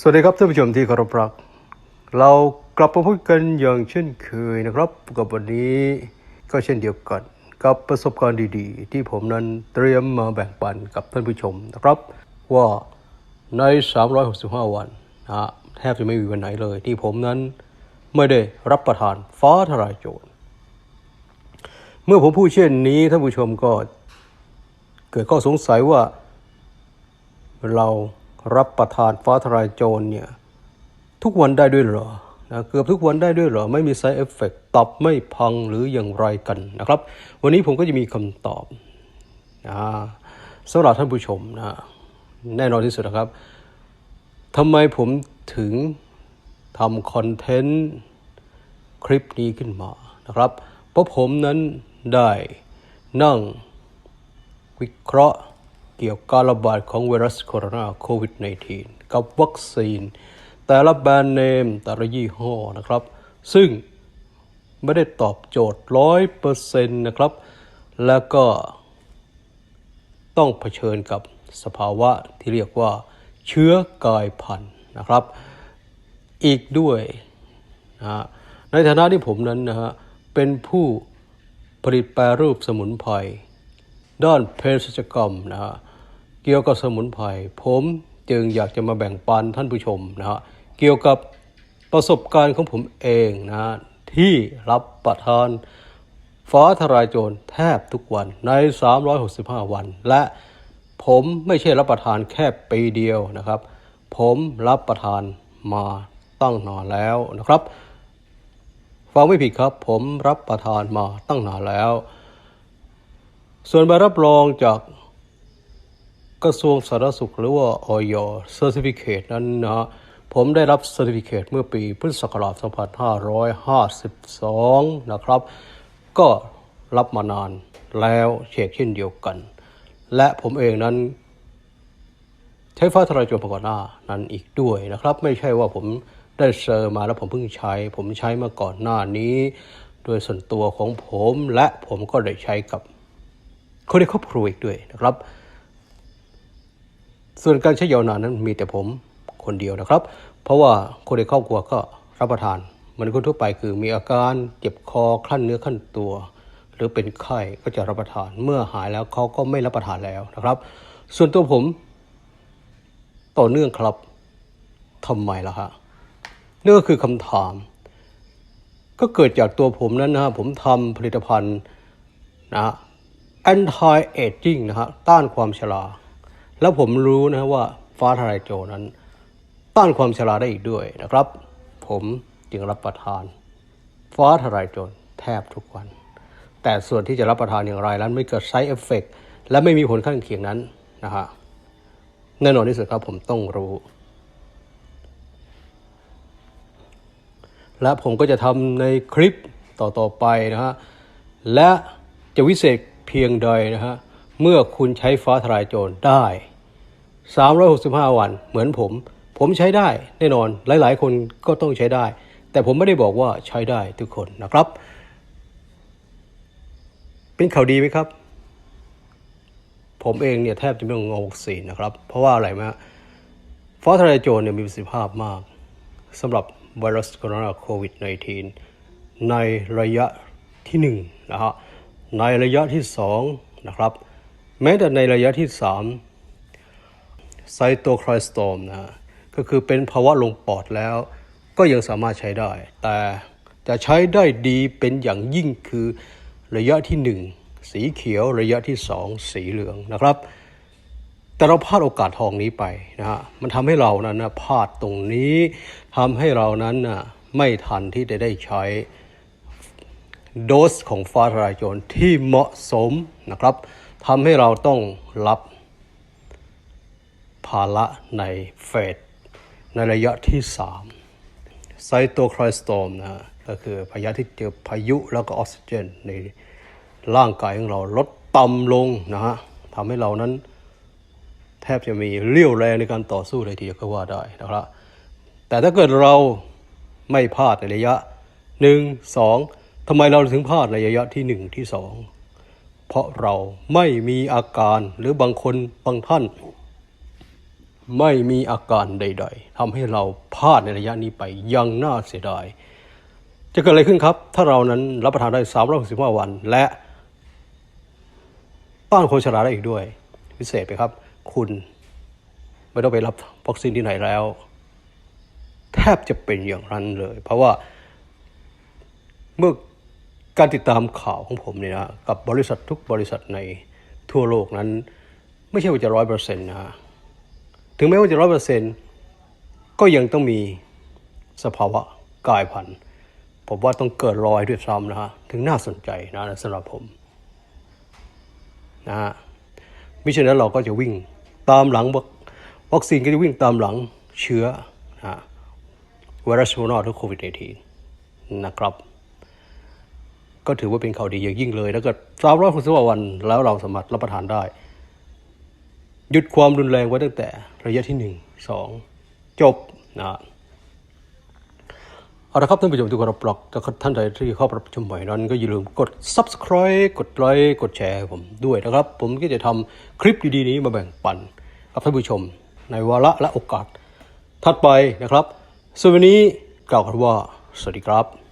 สวัสดีครับท่านผู้ชมที่เคารพรัก เรากลับมาพูดกันอย่างเช่นเคยนะครับ กับวันนี้ก็เช่นเดียวกันกับประสบการณ์ดีๆ ที่ผมนั้นเตรียมมาแบ่งปันกับท่านผู้ชมนะครับ ว่าใน 365 วันนะฮะแทบจะไม่มีวันไหนเลย ที่ผมนั้นไม่ได้รับประทานฟ้าทลายโจรเมื่อผมพูดเช่นนี้ท่านผู้ชมก็เกิดข้อสงสัยว่าเรา รับประทานฟ้าทลายโจรเนี่ย ทุกวันได้ด้วยเหรอนะเกือบทุกวันได้ด้วยเหรอ ไม่มี side effect ตับไม่พังหรืออย่างไรกันนะครับ วันนี้ผมก็จะมีคำตอบนะสำหรับท่านผู้ชมนะแน่นอนที่สุดนะครับทำไมผมถึงทำคอนเทนต์คลิปนี้ขึ้นมานะครับ เพราะผมนั้นได้นั่งวิเคราะห์ เกี่ยวกับการระบาดของไวรัสโคโรนาโควิด -19 กับวัคซีน แต่ละแบรนด์เนมแต่ละยี่ห้อนะครับ ซึ่งไม่ได้ตอบโจทย์ร้อยเปอร์เซ็นต์นะครับ แล้วก็ต้องเผชิญกับสภาวะที่เรียกว่าเชื้อกายพันธุ์นะครับ อีกด้วยนะในฐานะที่ผมนั้นนะฮะเป็นผู้ผลิตแปรรูปสมุนไพรด้านเภสัชกรรมนะฮะ เกี่ยวกับสมุนไพรผมจึงอยากจะมาแบ่งปันท่านผู้ชมนะฮะเกี่ยวกับประสบการณ์ของผมเองนะที่รับประทานฟ้าทลายโจรแทบทุกวันใน 365 วัน และผมไม่ใช่รับประทานแค่ปีเดียวนะครับ ผมรับประทานมาตั้งนานแล้วนะครับฟังไม่ผิดครับ ผมรับประทานมาตั้งนานแล้ว ส่วนใบรับรองจาก กระทรวงสาธารณสุขหรือว่าออย Certificate นั้นนะฮะผมได้รับ Certificate เมื่อปีพุทธศักราช2552 นะครับ ก็รับมานานแล้วเช่นเช่นเดียวกัน และผมเองนั้น ใช้ฟ้าทลายโจรมาก่อนหน้านั้นอีกด้วยนะครับ ไม่ใช่ว่าผมได้เซอร์มาแล้วผมเพิ่งใช้ ผมใช้มาก่อนหน้านี้ โดยส่วนตัวของผมและผมก็ได้ใช้กับคนในครอบครัวอีกด้วยนะครับ ส่วนการใช้ยาวนานนั้นมีแต่ผมคนเดียวนะครับ เพราะว่าคนในครอบครัวก็รับประทานเหมือนคนทั่วไปคือมีอาการเจ็บคอคลั่นเนื้อคลั่นตัว หรือเป็นไข้ก็จะรับประทาน เมื่อหายแล้วเขาก็ไม่รับประทานแล้วนะครับ ส่วนตัวผมต่อเนื่องครับทำไมล่ะฮะนี่ก็คือคำถาม ก็เกิดจากตัวผมนั้นนะฮะผมทำผลิตภัณฑ์นะฮะ anti aging นะฮะต้านความชรา แล้วผมรู้นะว่าฟ้าทลายโจรนั้น ต้านความชราได้อีกด้วยนะครับ ผมจึงรับประทาน ฟ้าทลายโจรแทบทุกวัน แต่ส่วนที่จะรับประทานอย่างไรนั้นไม่เกิด side effect และไม่มีผลข้างเคียงนั้นนะฮะแน่นอนที่สุดครับผมต้องรู้ และผมก็จะทำในคลิปต่อๆไปนะฮะและจะวิเศษเพียงใดนะฮะเมื่อคุณใช้ฟ้าทลายโจรได้ 365 วัน เหมือนผม ผมใช้ได้แน่นอนหลาย ๆ คนก็ต้องใช้ได้ แต่ผมไม่ได้บอกว่าใช้ได้ทุกคนนะครับ เป็นข่าวดีไหมครับ ผมเองเนี่ยแทบจะไม่ต้องงงวัคซีนนะครับ เพราะว่าอะไรไหมฮะฟ้าทลายโจรเนี่ยมีประสิทธิภาพมากสำหรับไวรัสโคโรนาโควิด -19 ในระยะที่1นะฮะในระยะที่2นะครับ แม้แต่ในระยะที่ 3 ไซโตไครสโตมนะฮะก็คือเป็นภาวะลงปอดแล้ว ก็ยังสามารถใช้ได้ แต่จะใช้ได้ดีเป็นอย่างยิ่งคือระยะที่ 1 สีเขียวระยะที่ 2 สีเหลืองนะครับ แต่เราพลาดโอกาสทองนี้ไปนะฮะมันทำให้เรานั้นนะพลาดตรงนี้ทำให้เรานั้นนะไม่ทันที่จะได้ใช้โดสของฟ้าทลายโจรที่เหมาะสมนะครับทำให้เราต้องรับ ภาระในเฟสในระยะที่ 3 ไซโตไครสโตมนะก็คือพยาธิที่เจอพายุแล้วก็ออกซิเจนในร่างกายของเราลดต่ำลงนะฮะทำให้เรานั้นแทบจะมีเรี่ยวแรงในการต่อสู้เลยทีเดียวก็ว่าได้นะครับ แต่ถ้าเกิดเราไม่พลาดในระยะหนึ่งสองทำไมเราถึงพลาดในระยะที่หนึ่งที่สองเพราะเราไม่มีอาการหรือบางคนบางท่าน ไม่มีอาการใด ๆทำให้เราพลาดในระยะนี้ไปยังน่าเสียดาย จะเกิดอะไรขึ้นครับ ถ้าเรานั้นรับประทานได้365วัน และต้านคนชราได้อีกด้วย พิเศษไปครับ คุณไม่ต้องไปรับวัคซีนที่ไหนแล้ว แทบจะเป็นอย่างนั้นเลย เพราะว่าเมื่อการติดตามข่าวของผมเนี่ยนะกับบริษัททุกบริษัทในทั่วโลกนั้น ไม่ใช่ว่าจะร้อยเปอร์เซ็นต์นะ ถึงแม้ว่าจะร้อยเปอร์เซ็นต์ก็ยังต้องมีสภาวะกายพันธุ์ผมว่าต้องเกิดรอยด้วยซ้ำนะฮะถึงน่าสนใจนะสำหรับผมนะฮะมิฉะนั้นเราก็จะวิ่งตามหลังวัคซีนก็จะวิ่งตามหลังเชื้อนะฮะไวรัสโคโรนาหรือโควิด -19 นะครับ ก็ถือว่าเป็นข่าวดีอย่างยิ่งเลย แล้วก็สามร้อยหกสิบวันแล้วเราสามารถรับประทานได้ หยุดความรุนแรงไว้ตั้งแต่ระยะที่หนึ่งสองจบนะเอาละครับท่านผู้ชมทุกคนรับปลอกถ้าท่านใดที่เข้ารับชมใหม่นั้น ก็อย่าลืมกด subscribe กดไลค์กดแชร์ผมด้วยนะครับ ผมก็จะทำคลิปดีๆนี้มาแบ่งปันกับท่านผู้ชม ในวาระและโอกาสถัดไปนะครับส่วนวันนี้กล่าวกันว่า สวัสดีครับ